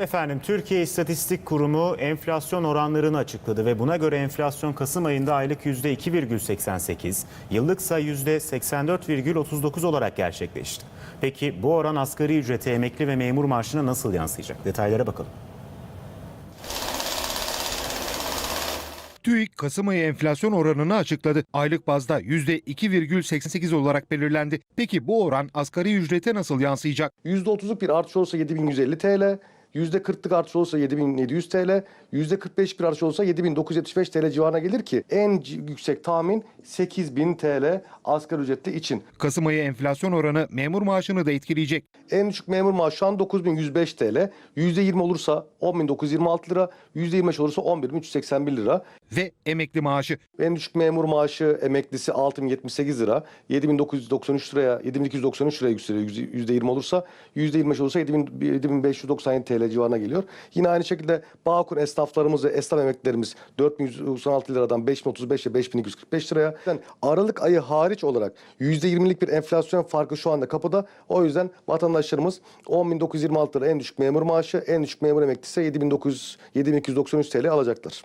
Efendim Türkiye İstatistik Kurumu enflasyon oranlarını açıkladı ve buna göre enflasyon Kasım ayında aylık %2,88, yıllıksa %84,39 olarak gerçekleşti. Peki bu oran asgari ücrete, emekli ve memur maaşına nasıl yansıyacak? Detaylara bakalım. TÜİK Kasım ayı enflasyon oranını açıkladı. Aylık bazda %2,88 olarak belirlendi. Peki bu oran asgari ücrete nasıl yansıyacak? %30'luk bir artış olursa 7150 TL, %40'lık artış olursa 7700 TL, %45 bir artış olursa 7975 TL civarına gelir ki en yüksek tahmin 8000 TL asgari ücretli için. Kasım ayı enflasyon oranı memur maaşını da etkileyecek. En düşük memur maaşı şu an 9105 TL. %20 olursa 10926 lira, %25 olursa 11381 lira. Ve emekli maaşı. En düşük memur maaşı emeklisi 6078 lira. 7993 liraya, 7293 liraya yükseliyor %20 olursa. %25 olursa 7000 7597 TL civarına geliyor. Yine aynı şekilde Bağkur esnaflarımız ve esnaf emeklilerimiz 4196 liradan 5035 ile 5245 liraya. Yani Aralık ayı hariç olarak %20'lik bir enflasyon farkı şu anda kapıda. O yüzden vatandaşlarımız 10.926 lira en düşük memur maaşı, en düşük memur emeklisi 7900 7293 TL alacaklar.